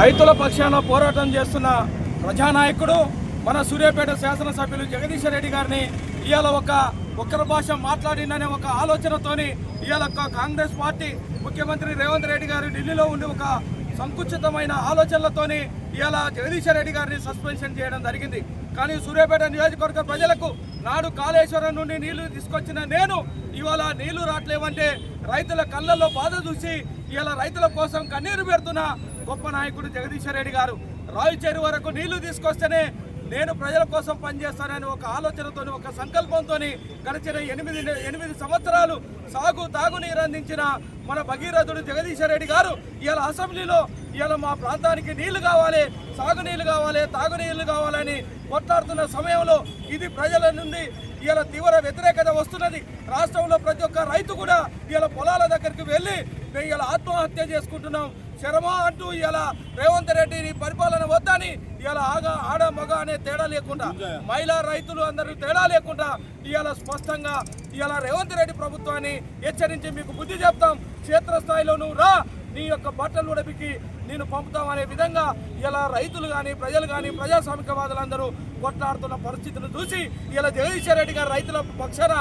రైతుల పక్షాన పోరాటం చేస్తున్న ప్రజానాయకుడు మన సూర్యాపేట శాసనసభ్యులు జగదీశ్వర్ రెడ్డి గారిని ఇవాళ ఒక ఒక్కరి భాష మాట్లాడిందనే ఒక ఆలోచనతోని ఇవాళ కాంగ్రెస్ పార్టీ ముఖ్యమంత్రి రేవంత్ రెడ్డి గారు ఢిల్లీలో ఉండి ఒక సంకుచితమైన ఆలోచనలతోని ఇవాళ జగదీశ్వర్ రెడ్డి గారిని సస్పెన్షన్ చేయడం జరిగింది. కానీ సూర్యాపేట నియోజకవర్గ ప్రజలకు నాడు కాళేశ్వరం నుండి నీళ్ళు తీసుకొచ్చిన నేను ఇవాళ నీళ్ళు రావట్లేవంటే రైతుల కళ్ళల్లో బాధ చూసి ఇవాళ రైతుల కోసం కన్నీరు పెడుతున్న గొప్ప నాయకుడు జగదీశ్వర్ రెడ్డి గారు రాయచేరు వరకు నీళ్ళు తీసుకొస్తేనే నేను ప్రజల కోసం పనిచేస్తానని ఒక ఆలోచనతో ఒక సంకల్పంతో గడిచిన ఎనిమిది ఎనిమిది సంవత్సరాలు సాగు తాగునీరు అందించిన మన భగీరథుడు జగదీశ్వర్ రెడ్డి గారు ఇవాళ అసెంబ్లీలో ఇవాళ మా ప్రాంతానికి నీళ్ళు కావాలి సాగునీళ్ళు కావాలి తాగునీళ్ళు కావాలని కొట్లాడుతున్న సమయంలో ఇది ప్రజల నుండి ఇలా తీవ్ర వ్యతిరేకత వస్తున్నది. రాష్ట్రంలో ప్రతి ఒక్క రైతు కూడా ఇలా పొలాల దగ్గరికి వెళ్ళి మేము ఇలా ఆత్మహత్య చేసుకుంటున్నాం. శరమ అంటూ ఇలా రేవంత్ రెడ్డిని పరిపాలన వద్దని ఇలా ఆగ ఆడ మగ అనే తేడా లేకుండా మహిళా రైతులు అందరూ తేడా లేకుండా ఇలా స్పష్టంగా ఇలా రేవంత్ రెడ్డి ప్రభుత్వాన్ని హెచ్చరించి మీకు బుద్ధి చెప్తాం. క్షేత్రస్థాయిలోనూ రా నీ యొక్క బట్టలు ఉడపికి నేను పంపుతామనే విధంగా ఇలా రైతులు కానీ ప్రజలు కానీ ప్రజాస్వామికవాదులందరూ కొట్లాడుతున్న పరిస్థితులు చూసి ఇలా జగదీశ్వర రెడ్డి గారు రైతుల పక్షాన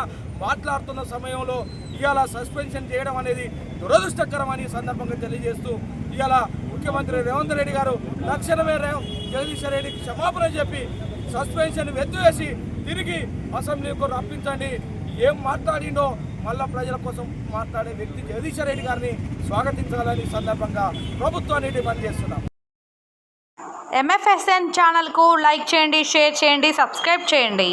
మాట్లాడుతున్న సమయంలో ఇవాళ సస్పెన్షన్ చేయడం అనేది దురదృష్టకరమని అని సందర్భంగా తెలియజేస్తూ ఇవాళ ముఖ్యమంత్రి రేవంత్ రెడ్డి గారు తక్షణమే రేవ్ జగదీశ్వర్ రెడ్డికి క్షమాపణ చెప్పి సస్పెన్షన్ ఎత్తివేసి తిరిగి అసెంబ్లీకి రప్పించండి. ఏం మాట్లాడిండో మళ్ళా ప్రజల కోసం మాట్లాడే వ్యక్తి జగదీశ్వర రెడ్డి గారిని స్వాగతించాలని సందర్భంగా ప్రభుత్వాన్ని డిమాండ్ చేస్తున్నాం ఎంఎఫ్ఎస్ఎన్ ఛానల్కు లైక్ చేయండి షేర్ చేయండి సబ్స్క్రైబ్ చేయండి.